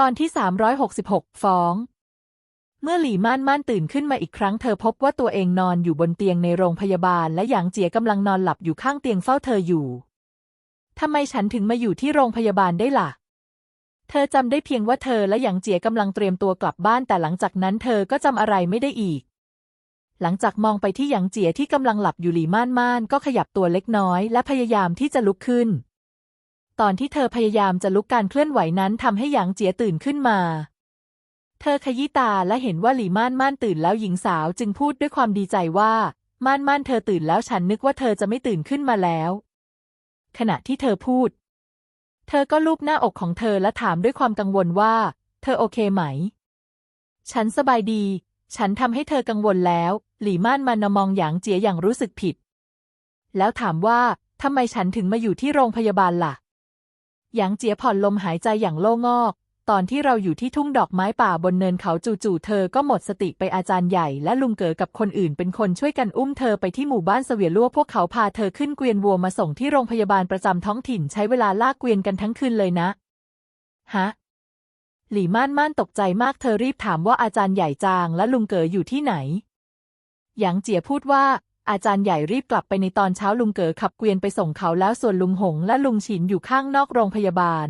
ตอนที่ 366 ฟ้อง เมื่อหลี่ม่านม่านตื่นขึ้นมาอีกครั้งเธอพบว่าตัวเองนอนอยู่บนเตียงในโรงพยาบาล และหยางเจียกำลังนอนหลับอยู่ข้างเตียงเฝ้าเธออยู่ ทำไมฉันถึงมาอยู่ที่โรงพยาบาลได้ล่ะ เธอจำได้เพียงว่าเธอและหยางเจียกำลังเตรียมตัวกลับบ้านแต่หลังจากนั้นเธอก็จำอะไรไม่ได้อีก หลังจากมองไปที่หยางเจียที่กำลังหลับอยู่หลี่ม่านม่านก็ขยับตัวเล็กน้อย และพยายามที่จะลุกขึ้น ตอนที่เธอพยายามจะลุกการเคลื่อนไหวนั้นทำให้หยางเจียตื่นขึ้นมา เธอขยี้ตาและเห็นว่าหลี่ม่านม่านตื่นแล้วหญิงสาวจึงพูดด้วยความดีใจว่า ม่านม่านเธอตื่นแล้วฉันนึกว่าเธอจะไม่ตื่นขึ้นมาแล้ว ขณะที่เธอพูด เธอก็ลูบหน้าอกของเธอและถามด้วยความกังวลว่า เธอโอเคไหม ฉันสบายดี ฉันทำให้เธอกังวลแล้ว หลี่ม่านมันมองหยางเจียอย่างรู้สึกผิด แล้วถามว่าทำไมฉันถึงมาอยู่ที่โรงพยาบาลล่ะ หยางเจียผ่อนลมหายใจอย่างโล่งอก ตอนที่เราอยู่ที่ทุ่งดอกไม้ป่าบนเนินเขาจู่ๆเธอก็หมดสติไปอาจารย์ใหญ่และลุงเก๋อกับคนอื่นเป็นคนช่วยกันอุ้มเธอไปที่หมู่บ้านเสวียลั่วพวกเขาพาเธอขึ้นเกวียนวัวมาส่งที่โรงพยาบาลประจำท้องถิ่นใช้เวลาลากเกวียนกันทั้งคืนเลยนะ ฮะ หลี่ม่านม่านตกใจมากเธอรีบถามว่าอาจารย์ใหญ่จางและลุงเก๋ออยู่ที่ไหนหยางเจียพูดว่า อาจารย์ใหญ่รีบกลับไปในตอนเช้าลุงเก๋อขับเกวียนไปส่งเขาแล้วส่วนลุงหงและลุงฉินอยู่ข้างนอกโรงพยาบาล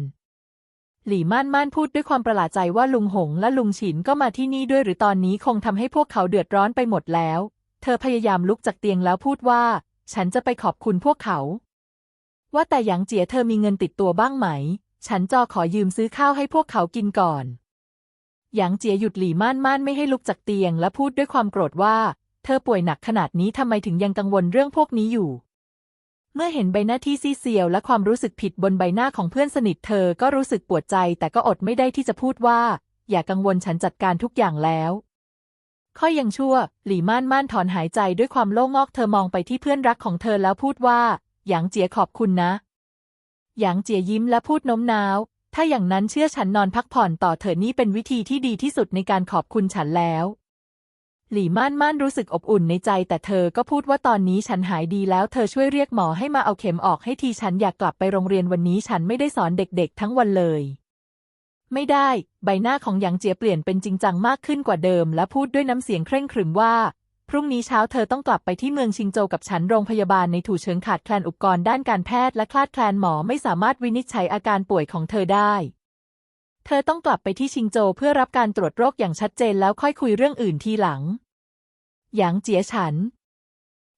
หลี่ม่านม่านพูดด้วยความประหลาดใจว่าลุงหงและลุงฉินก็มาที่นี่ด้วยหรือตอนนี้คงทำให้พวกเขาเดือดร้อนไปหมดแล้ว เธอพยายามลุกจากเตียงแล้วพูดว่า ฉันจะไปขอบคุณพวกเขา ว่าแต่หยางเจียเธอมีเงินติดตัวบ้างไหม ฉันจอขอยืมซื้อข้าวให้พวกเขากินก่อนหยางเจียหยุดหลี่ม่านม่านไม่ให้ลุกจากเตียงและพูดด้วยความโกรธว่า เธอป่วยหนักขนาดนี้ทำไมถึงยังกังวลเรื่องพวกนี้อยู่ เมื่อเห็นใบหน้าที่ซีเซียวและความรู้สึกผิดบนใบหน้าของเพื่อนสนิทเธอก็รู้สึกปวดใจ แต่ก็อดไม่ได้ที่จะพูดว่า อย่ากังวลฉันจัดการทุกอย่างแล้วค่อยยังชั่ว หลี่ม่านม่านถอนหายใจด้วยความโล่งอกเธอมองไปที่เพื่อนรักของเธอแล้วพูดว่า หยางเจียขอบคุณนะ หยางเจียยิ้มและพูดโน้มน้าว ถ้าอย่างนั้นเชื่อฉันนอนพักผ่อนต่อเถอนี่เป็นวิธีที่ดีที่สุดในการขอบคุณฉันแล้ว หลี่ม่านม่านรู้สึกอบอุ่นในใจ แต่เธอก็พูดว่าตอนนี้ฉันหายดีแล้วเธอช่วยเรียกหมอให้มาเอาเข็มออกให้ทีฉันอยากกลับไปโรงเรียนวันนี้ฉันไม่ได้สอนเด็กๆ ทั้งวันเลย ไม่ได้ ใบหน้าของหยางเจียเปลี่ยนเป็นจริงจังมากขึ้นกว่าเดิม และพูดด้วยน้ำเสียงเคร่งขรึมว่า พรุ่งนี้เช้าเธอต้องกลับไปที่เมืองชิงโจวกับฉันโรงพยาบาลในถูเฉิงขาดแคลนอุปกรณ์ด้านการแพทย์และคลาดแคลนหมอไม่สามารถวินิจฉัยอาการป่วยของเธอได้ เธอต้องกลับไปที่ชิงโจวเพื่อรับการตรวจโรคอย่างชัดเจนแล้วค่อยคุยเรื่องอื่นทีหลัง หยางเจียฉัน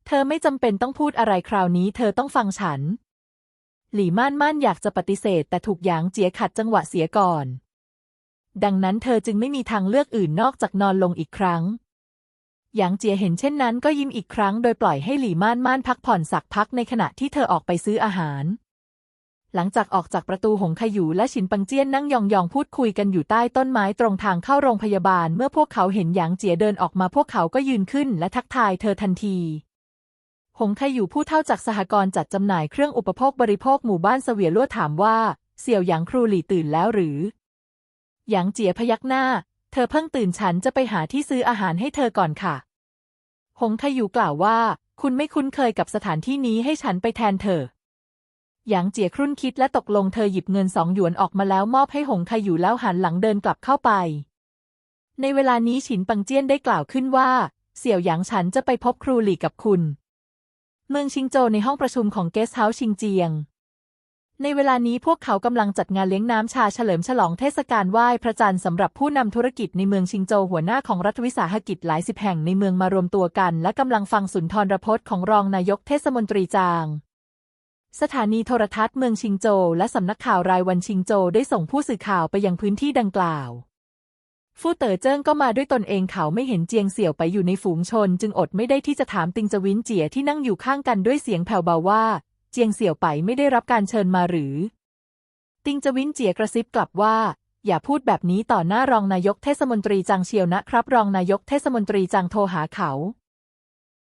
เธอไม่จำเป็นต้องพูดอะไรคราวนี้ เธอต้องฟังฉัน หลี่ม่านม่านอยากจะปฏิเสธ แต่ถูกหยางเจียขัดจังหวะเสียก่อน ดังนั้นเธอจึงไม่มีทางเลือกอื่นนอกจากนอนลงอีกครั้ง หยางเจียเห็นเช่นนั้นก็ยิ้มอีกครั้ง โดยปล่อยให้หลี่ม่านม่านพักผ่อนสักพักในขณะที่เธอออกไปซื้ออาหาร หลังจากออกจากประตูหงขยูและฉินปังเจี้ยนนั่งยองๆพูดคุยกันอยู่ใต้ต้นไม้ตรงทางเข้าโรงพยาบาล เมื่อพวกเขาเห็นหยางเจียเดินออกมาพวกเขาก็ยืนขึ้นและทักทายเธอทันที หงขยูผู้เท่าจากสหกรณ์จัดจำหน่ายเครื่องอุปโภคบริโภคหมู่บ้านเสวียลั่วถามว่า เสี่ยวหยางครูหลี่ตื่นแล้วหรือ หยางเจียพยักหน้า เธอเพิ่งตื่นฉันจะไปหาที่ซื้ออาหารให้เธอก่อนค่ะ หงขยูกล่าวว่า คุณไม่คุ้นเคยกับสถานที่นี้ให้ฉันไปแทนเธอ หยางเจียครุ่นคิดและตกลงเธอหยิบเงินสองหยวนออกมาแล้วมอบให้หงขยูแล้วหันหลังเดินกลับเข้าไป ในเวลานี้ฉินปังเจี้ยนได้กล่าวขึ้นว่า เสี่ยวหยางฉันจะไปพบครูหลี่กับคุณ เมืองชิงโจในห้องประชุมของเกสเฮาส์ชิงเจียง ในเวลานี้พวกเขากำลังจัดงานเลี้ยงน้ำชาเฉลิมฉลองเทศกาลไหว้พระจันทร์สำหรับผู้นำธุรกิจในเมืองชิงโจหัวหน้าของรัฐวิสาหกิจหลายสิบแห่งในเมืองมารวมตัวกัน และกำลังฟังสุนทรพจน์ของรองนายกเทศมนตรีจาง สถานีโทรทัศน์เมืองชิงโจวและสำนักข่าวรายวันชิงโจวได้ส่งผู้สื่อข่าวไปยังพื้นที่ดังกล่าว ฟู่เต๋อเจิ้งก็มาด้วยตนเองเขาไม่เห็นเจียงเสี่ยวไปอยู่ในฝูงชน จึงอดไม่ได้ที่จะถามติงจวินเจียที่นั่งอยู่ข้างกันด้วยเสียงแผ่วเบาว่า เจียงเสี่ยวไปไม่ได้รับการเชิญมาหรือ ติงจวินเจียกระซิบกลับว่า อย่าพูดแบบนี้ต่อหน้ารองนายกเทศมนตรีจางเชียวนะครับ รองนายกเทศมนตรีจางโทรหาเขา